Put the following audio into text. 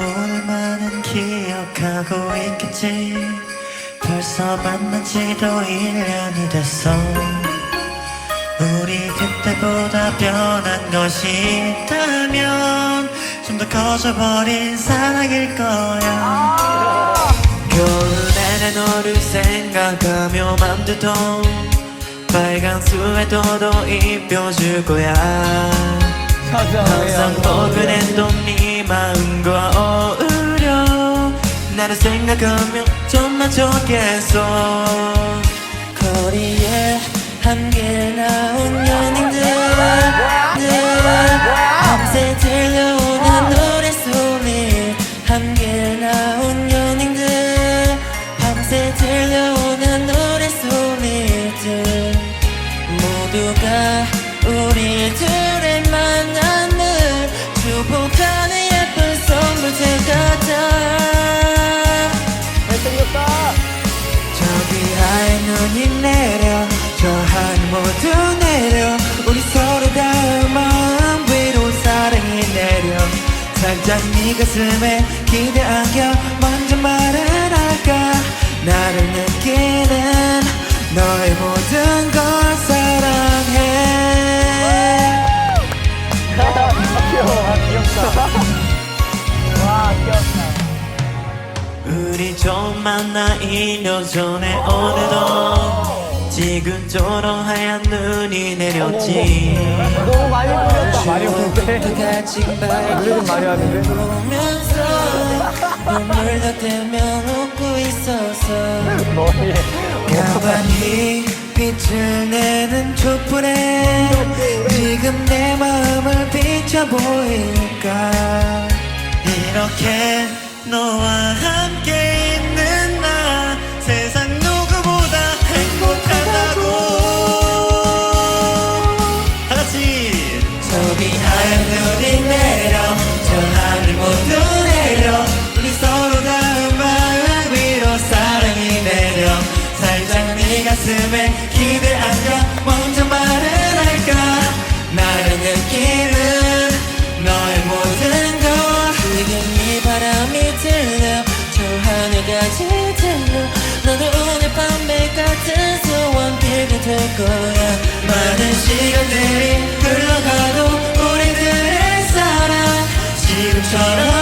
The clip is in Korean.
올 만은 기억하고 있겠지. 벌써 만난 지도 1년이 됐어. 우리 그때보다 변한 것이 있다면 좀 더 커져버린 사랑일 거야. 겨울에는 너를 생각하며 맘들도 빨간 스웨터도 입혀줄 거야. 항상 포근했던 네. 마음과 어울려 나를 생각하면 좀만 좋겠어 거리에 함께 나 저기 하얀 눈이 내려 저 하늘 모두 내려. 우리 서로 닿은 마음 위로 사랑이 내려. 살짝 네 가슴에 기대 안겨 먼저 말을 할까? 나를 느끼는 너의 모든 걸 좀 만나 2년 전에 어느덧 지금처럼 하얀 눈이 내렸지 너무 많이 보였다. 많이. 같이 노래 좀 많이 하는데. 보면서 눈물도 떼면 웃고 있었어 머리에. 가만히 빛을 내는 촛불에 지금 내 마음을 비춰 보일까 이렇게 너와 함께 가슴에 기대하며 먼저 말을 할까? 나를 느끼는 너의 모든 걸. 지금 이 바람이 들려. 저 하늘까지 들려. 너도 오늘 밤에 같은 소원 빌게 될 거야. 많은 시간들이 흘러가도 우리들의 사랑. 지금처럼